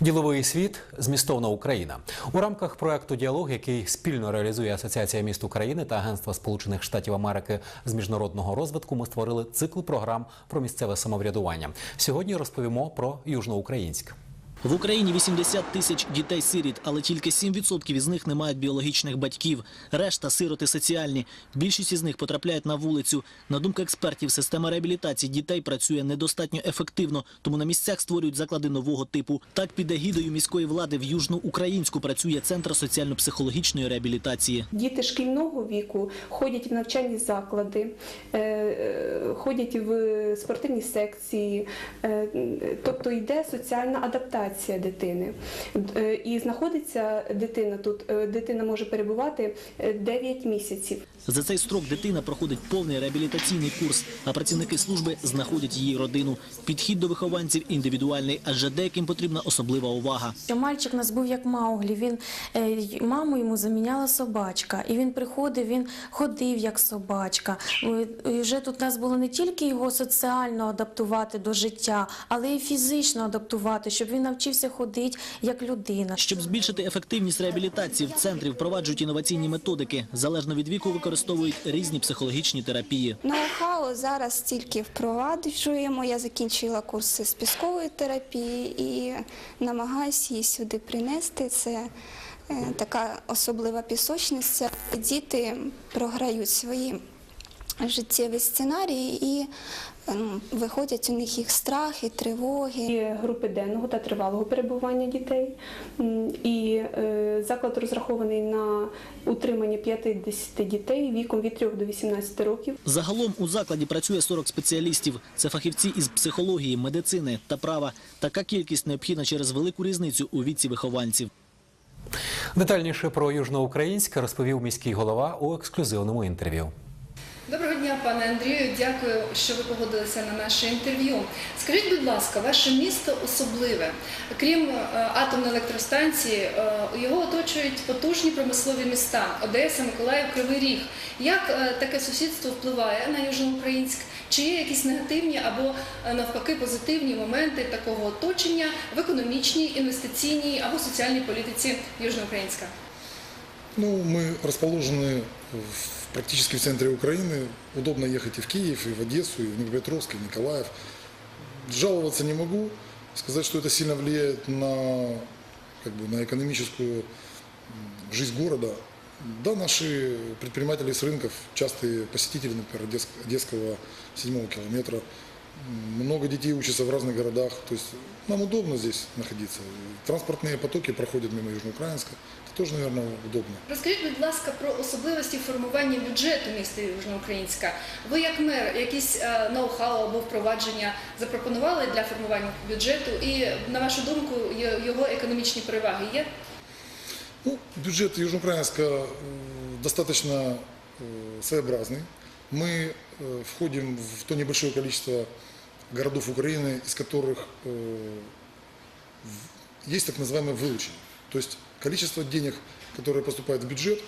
Діловий світ змістовна Україна у рамках проекту діалог, який спільно реалізує Асоціація міст України та Агентство Сполучених Штатів Америки з міжнародного розвитку. Ми створили цикл програм про місцеве самоврядування. Сьогодні розповімо про Южноукраїнськ. В Україні 80 тисяч дітей-сиріт, але тільки 7% із них не мають біологічних батьків. Решта – сироти соціальні. Більшість із них потрапляють на вулицю. На думку експертів, система реабілітації дітей працює недостатньо ефективно, тому на місцях створюють заклади нового типу. Так під егідою міської влади в Южноукраїнську працює Центр соціально-психологічної реабілітації. Діти шкільного віку ходять в навчальні заклади, е, е, ходять в спортивні секції, е, тобто йде соціальна адаптація дитини. Е, І знаходиться дитина тут, е, дитина може перебувати е, 9 місяців. За цей строк дитина проходить повний реабілітаційний курс, а працівники служби знаходять її родину. Підхід до вихованців індивідуальний, адже деяким потрібна особлива увага. Мальчик у нас був як Мауглі. Він е, маму йому заміняла собачка, і він приходив, він ходив як собачка. Е, І вже тут нас було не тільки його соціально адаптувати до життя, але й фізично адаптувати, щоб він навчився ходити як людина. Щоб збільшити ефективність реабілітації, в центрі впроваджують інноваційні методики. Залежно від віку використовують різні психологічні терапії. Ноу-хау зараз тільки впроваджуємо. Я закінчила курси з піскової терапії і намагаюся її сюди принести. Це е, така особлива пісочниця. Діти програють свої життєві сценарії і ем, виходять у них їх страхи, тривоги. Є групи денного та тривалого перебування дітей. І е, заклад розрахований на утримання 50 дітей віком від 3 до 18 років. Загалом у закладі працює 40 спеціалістів. Це фахівці із психології, медицини та права. Така кількість необхідна через велику різницю у віці вихованців. Детальніше про Южноукраїнськ розповів міський голова у ексклюзивному інтерв'ю. Дня, пане Андрію. Дякую, що ви погодилися на наше інтерв'ю. Скажіть, будь ласка, ваше місто особливе. Крім е, атомної електростанції, е, його оточують потужні промислові міста Одеса, Миколаїв, Кривий Ріг. Як е, таке сусідство впливає на Южноукраїнськ? Чи є якісь негативні або навпаки позитивні моменти такого оточення в економічній, інвестиційній або соціальній політиці Южноукраїнська? Ну, мы расположены в- практически в центре Украины. Удобно ехать и в Киев, и в Одессу, и в Днепропетровск, и в Николаев. Жаловаться не могу. Сказать, что это сильно влияет на, как бы, на экономическую жизнь города. Да, наши предприниматели с рынков, частые посетители, например, Одесс- Одесского седьмого километра. М, Много детей учатся в разных городах. То есть нам удобно здесь находиться. Транспортные потоки проходят мимо Южноукраинска. Это тоже, наверное, удобно. Розкажіть, будь ласка, про особливості формування бюджету міста Южноукраїнська. Ви як мер якісь е, ноу-хау або впровадження запропонували для формування бюджету? І на вашу думку, й- його економічні переваги є? Ну, бюджет Южноукраинска э, достаточно э, своеобразный. Мы э, входим в то небольшое количество городов Украины, из которых э, есть так называемое вылучение. То есть количество денег, которое поступает в бюджет,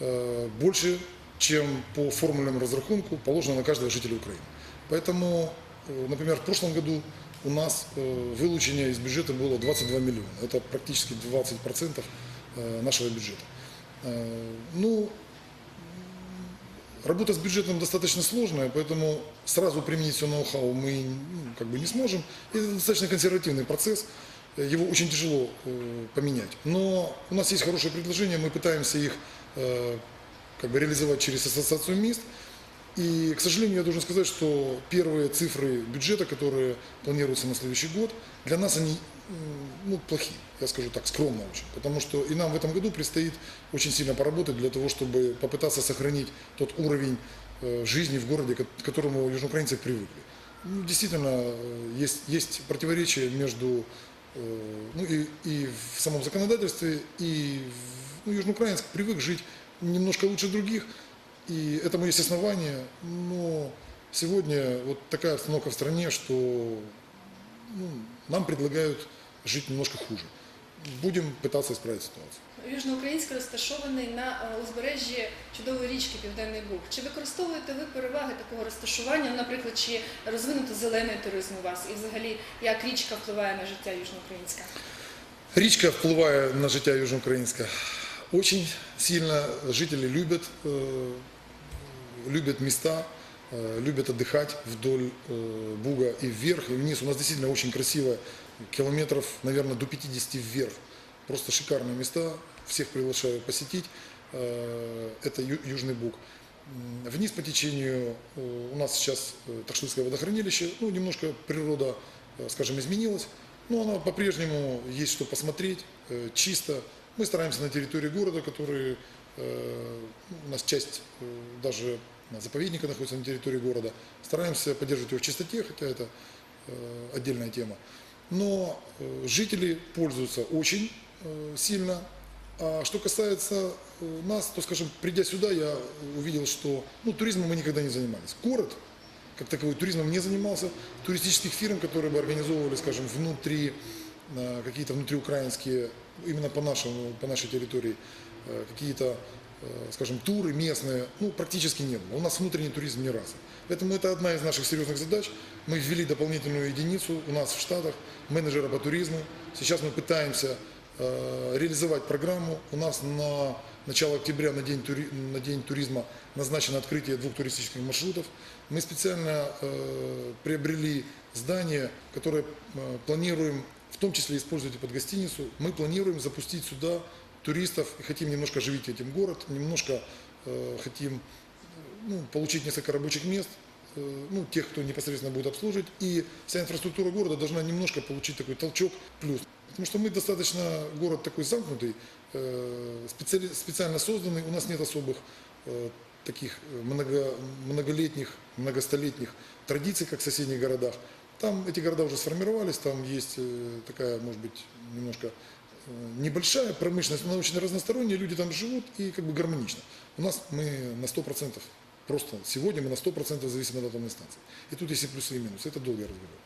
э, больше, чем по формульному разрахунку положено на каждого жителя Украины. Поэтому, например, в прошлом году у нас вылучение из бюджета было 22 миллиона. Это практически 20% э, нашего бюджета. Ну, Работа с бюджетом достаточно сложная, поэтому сразу применить все ноу-хау мы ну, как бы не сможем. Это достаточно консервативный процесс, э, его очень тяжело э, поменять. Но у нас есть хорошие предложения, мы пытаемся их э, как бы реализовать через ассоциацию мест. И, к сожалению, я должен сказать, что первые цифры бюджета, которые планируются на следующий год, для нас они ну, плохие, я скажу так, скромно очень. Потому что и нам в этом году предстоит очень сильно поработать для того, чтобы попытаться сохранить тот уровень э, жизни в городе, к которому южноукраинцы привыкли. Ну, действительно, э, есть, есть противоречия между э, ну, и, и в самом законодательстве, и в- ну, Южноукраинск привык жить немножко лучше других, и этому есть основания, но сегодня вот такая обстановка в стране, что ну, нам предлагают жить немножко хуже. Будем пытаться исправить ситуацию. Южноукраїнськ розташований на е, узбережжі чудової річки Південний Буг. Чи використовуєте ви переваги такого розташування? Ну, Наприклад, чи розвинуто зелений туризм у вас? І взагалі, як річка впливає на життя Южноукраїнська? Річка впливає на життя Южноукраїнська. Очень сильно жители любят, э, любят места, э, любят отдыхать вдоль э, Буга и вверх, и вниз. У нас действительно очень красиво, километров, наверное, до 50 вверх. Просто шикарные места, всех приглашаю посетить. Э, Это Южный Буг. Вниз по течению у нас сейчас Тахшильское водохранилище. Ну, немножко природа, скажем, изменилась. Но она по-прежнему есть что посмотреть, чисто. Мы стараемся на территории города, который у нас часть даже заповедника находится на территории города. Стараемся поддерживать его в чистоте, хотя это э, отдельная тема. Но э, жители пользуются очень э, сильно. А что касается нас, то, скажем, придя сюда, я увидел, что ну, туризмом мы никогда не занимались. Город, как таковой, туризмом не занимался. Туристических фирм, которые бы организовывали, скажем, внутри, какие-то внутриукраинские, именно по, нашему, по нашей территории, какие-то, скажем, туры местные, ну, практически не было. У нас внутренний туризм не развит. Поэтому это одна из наших серьезных задач. Мы ввели дополнительную единицу у нас в Штатах, менеджера по туризму. Сейчас мы пытаемся э, реализовать программу. У нас на начало октября, на день, тури- на день туризма, назначено открытие двух туристических маршрутов. Мы специально э, приобрели здание, которое э, планируем, в том числе использовать под гостиницу. Мы планируем запустить сюда туристов и хотим немножко оживить этим город, немножко э, хотим ну, получить несколько рабочих мест, э, ну, тех, кто непосредственно будет обслуживать, и вся инфраструктура города должна немножко получить такой толчок плюс. Потому что мы достаточно город такой замкнутый, э, специали- специально созданный, у нас нет особых э, таких э, много, многолетних, многостолетних традиций, как в соседних городах. Там эти города уже сформировались, там есть э, такая, может быть, немножко небольшая промышленность, но она очень разносторонняя, люди там живут и как бы гармонично. У нас мы на 100%, просто сегодня мы на 100% зависим от атомной станции. И тут есть и плюсы, и минусы. Это долгий разговор.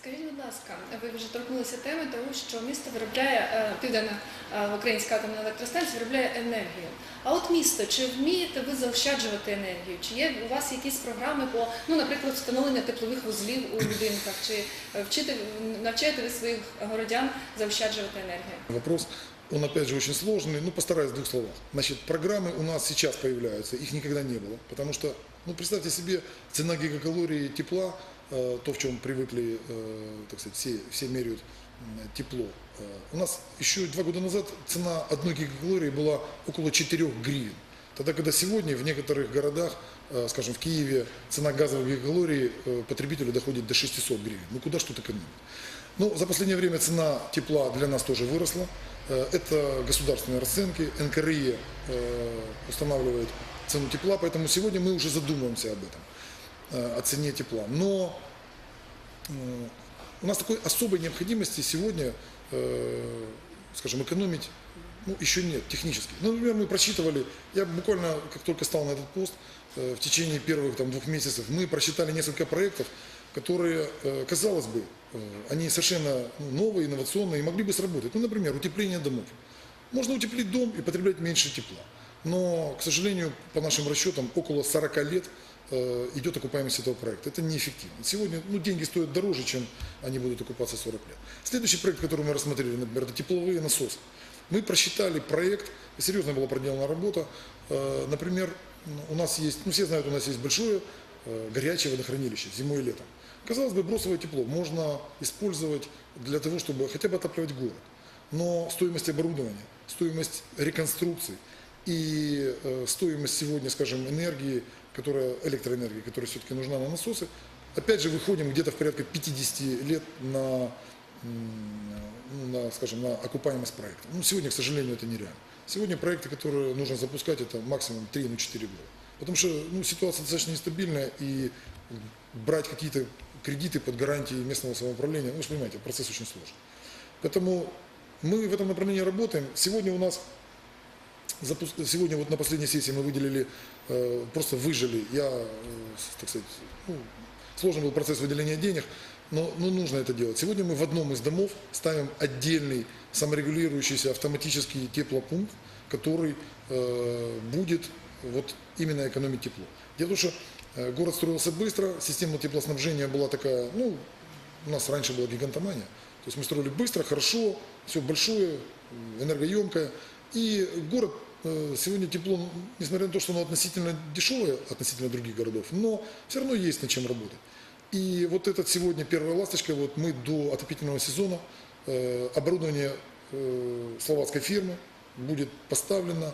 Скажіть, будь ласка, ви вже торкнулися теми того, що місто виробляє е, південна е, українська атомна електростанція виробляє енергію. А от місто, чи вмієте ви заощаджувати енергію? Чи є у вас якісь програми по, ну, наприклад, встановлення теплових вузлів у будинках? Чи е, вчите навчаєте ви своїх городян заощаджувати енергію? Вопрос, он опять же очень сложный, ну постараюсь в двух словах. Значит, программы у нас сейчас появляются, их никогда не было, потому что, ну представьте себе, цена гигакалории тепла, э, то, в чем привыкли, э, так сказать, все, все меряют тепло. Э, у нас еще два года назад цена одной гигакалории была около 4 гривен. Тогда, когда сегодня в некоторых городах, э, скажем, в Киеве, цена газовой гигакалории э, потребителю доходит до 600 гривен. Ну куда что-то экономить? Ну, за последнее время цена тепла для нас тоже выросла. Э, Это государственные расценки. НКРИ э, устанавливает цену тепла, поэтому сегодня мы уже задумываемся об этом, э, о цене тепла. Но э, у нас такой особой необходимости сегодня, э, скажем, экономить ну, еще нет технически. Ну, например, мы просчитывали, я буквально, как только стал на этот пост, э, в течение первых там, двух месяцев, мы просчитали несколько проектов, которые, э, казалось бы, э, они совершенно ну, новые, инновационные и могли бы сработать. Ну, например, утепление домов. Можно утеплить дом и потреблять меньше тепла. Но, к сожалению, по нашим расчетам, около 40 лет э, идет окупаемость этого проекта. Это неэффективно. Сегодня ну, деньги стоят дороже, чем они будут окупаться 40 лет. Следующий проект, который мы рассмотрели, например, это тепловые насосы. Мы просчитали проект, и серьезно была проделана работа. Э, Например, у нас есть, ну все знают, у нас есть большое э, горячее водохранилище зимой и летом. Казалось бы, бросовое тепло можно использовать для того, чтобы хотя бы отапливать город. Но стоимость оборудования, стоимость реконструкции и э, стоимость сегодня, скажем, энергии, которая, электроэнергии, которая все-таки нужна на насосы, опять же выходим где-то в порядка 50 лет на, ну, на, скажем, на окупаемость проекта. Ну, сегодня, к сожалению, это нереально. Сегодня проекты, которые нужно запускать, это максимум 3-4 года. Потому что ну, ситуация достаточно нестабильная, и брать какие-то кредиты под гарантии местного самоуправления, ну, вы понимаете, процесс очень сложный. Поэтому мы в этом направлении работаем. Сегодня у нас запуск- Сегодня вот на последней сессии мы выделили, э, просто выжили, я, э, так сказать, ну, сложный был процесс выделения денег, но ну, нужно это делать. Сегодня мы в одном из домов ставим отдельный саморегулирующийся автоматический теплопункт, который э, будет вот именно экономить тепло. Дело в том, что э, город строился быстро, система теплоснабжения была такая, ну, у нас раньше была гигантомания. То есть мы строили быстро, хорошо, все большое, энергоемкое. И город сегодня тепло, несмотря на то, что оно относительно дешевое, относительно других городов, но все равно есть над чем работать. И вот этот сегодня первая ласточка, вот мы до отопительного сезона, э, оборудование э, словацкой фирмы будет поставлено.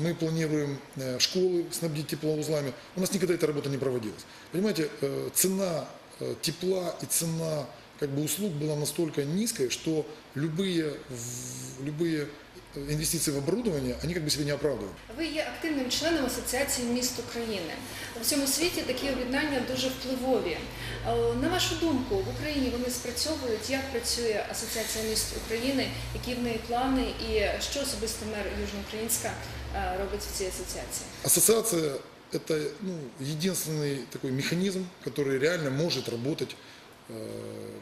Мы планируем э, школы снабдить теплоузлами. У нас никогда эта работа не проводилась. Понимаете, э, цена э, тепла и цена как бы, услуг была настолько низкая, что любые, в- любые э, инвестиции в оборудование, они как бы себя не оправдывают. Ви є активним членом Асоціації міст України. У всьому світі такі об'єднання дуже впливові. Е, На вашу думку, в Україні вони спрацьовують? Як працює Асоціація міст України? Які в неї плани і що особисто мер Южноукраїнська е, робить в цій асоціації? Ассоциация – это ну, единственный такой механизм, который реально может работать э,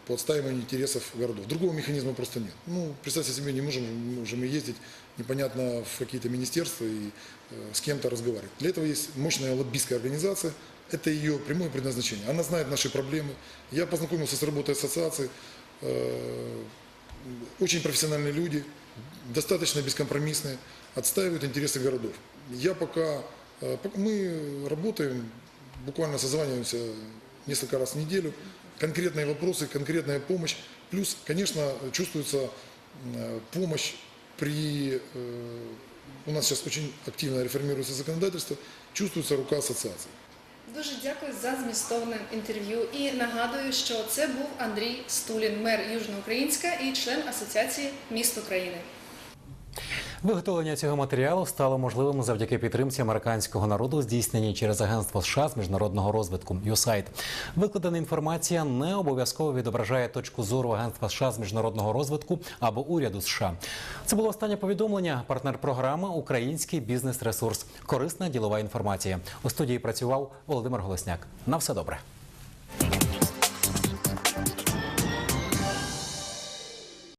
по отстаиванию интересов городов. Другого механизма просто нет. Ну, представьте себе, не можем, можем мы ездить непонятно в какие-то министерства и э, с кем-то разговаривать. Для этого есть мощная лоббистская организация, это ее прямое предназначение. Она знает наши проблемы. Я познакомился с работой ассоциации. Э, очень профессиональные люди, достаточно бескомпромиссные, отстаивают интересы городов. Я э, пока мы работаем, буквально созваниваемся несколько раз в неделю, конкретные вопросы, конкретная помощь. Плюс, конечно, чувствуется э, помощь при... э, У нас сейчас очень активно реформируется законодательство, чувствуется рука ассоциации. Дуже дякую за змістовне інтерв'ю. І нагадую, що це був Андрій Стулін, мер Южноукраїнська і член Асоціації міст України. Виготовлення цього матеріалу стало можливим завдяки підтримці американського народу, здійсненій через агентство США з міжнародного розвитку USAID. Викладена інформація не обов'язково відображає точку зору агентства США з міжнародного розвитку або уряду США. Це було останнє повідомлення. Партнер програми Український бізнес-ресурс. Корисна ділова інформація. У студії працював Володимир Голосняк. На все добре.